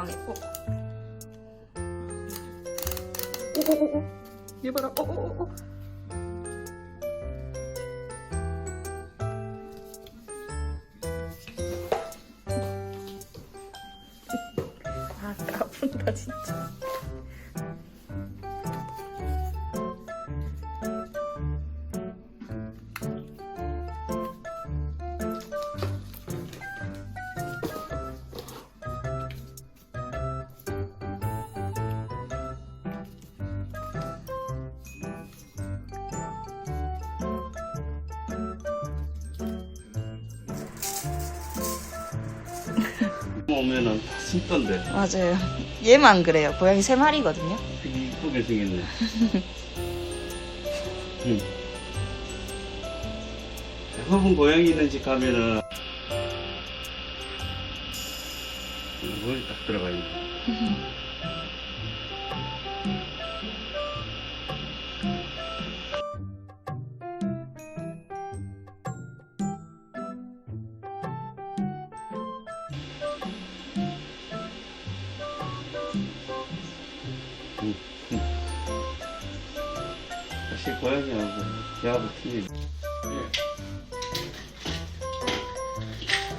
어. 오오오오. 얘 봐라. 오오오오. 아, 까분다 진짜. 오면은 다 숨던데 맞아요. 얘만 그래요. 고양이 세 마리거든요. 되게 이쁘게 생겼네. 응. 대부분 고양이 있는 집 가면은 물이 딱 들어가 있네. 사실 고양이하고 걔하고 틀리네.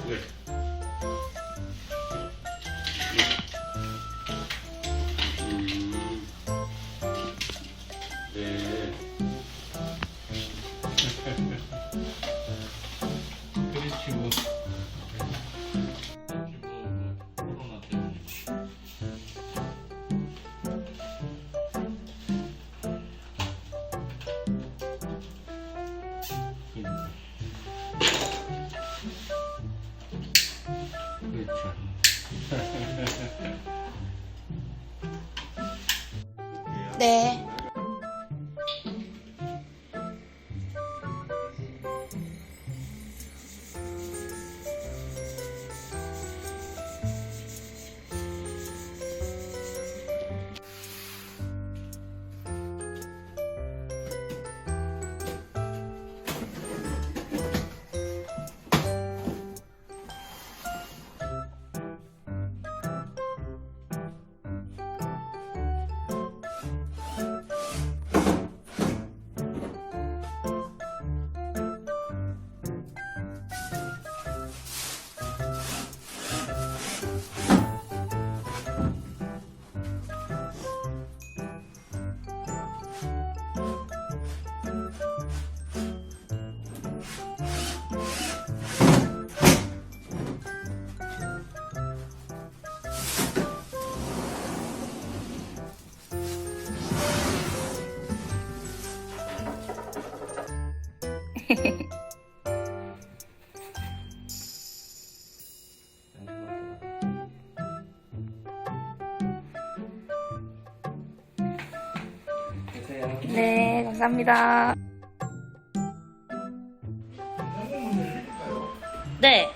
왜? 음. 네. 그렇죠. 네. 네, 감사합니다. 네.